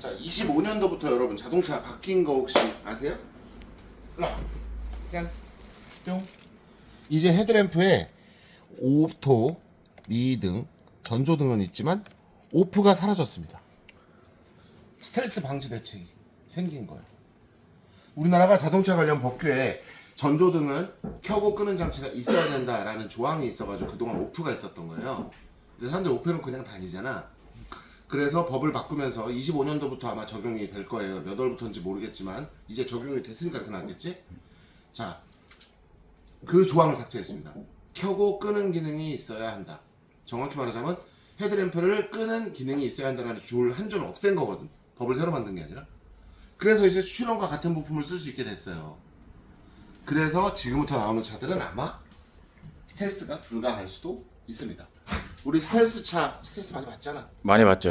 자, 25년도부터 여러분 자동차 바뀐 거 혹시 아세요? 라. 짠. 뿅. 이제 헤드램프에 오토, 미등, 전조등은 있지만 오프가 사라졌습니다. 스텔스 방지 대책이 생긴 거예요. 우리나라가 자동차 관련 법규에 전조등은 켜고 끄는 장치가 있어야 된다라는 조항이 있어가지고 그동안 오프가 있었던 거예요. 근데 사람들 오프는 그냥 다니잖아. 그래서 법을 바꾸면서 25년도부터 아마 적용이 될 거예요. 몇 월부터인지 모르겠지만 이제 적용이 됐으니까 이렇게 나왔겠지? 자, 그 조항을 삭제했습니다. 켜고 끄는 기능이 있어야 한다. 정확히 말하자면 헤드램프를 끄는 기능이 있어야 한다는 줄 한 줄을 없앤 거거든. 법을 새로 만든 게 아니라. 그래서 이제 수출원과 같은 부품을 쓸 수 있게 됐어요. 그래서 지금부터 나오는 차들은 아마 스텔스가 불가할 수도 있습니다. 우리 스텔스 차 스텔스 많이 봤잖아. 많이 봤죠.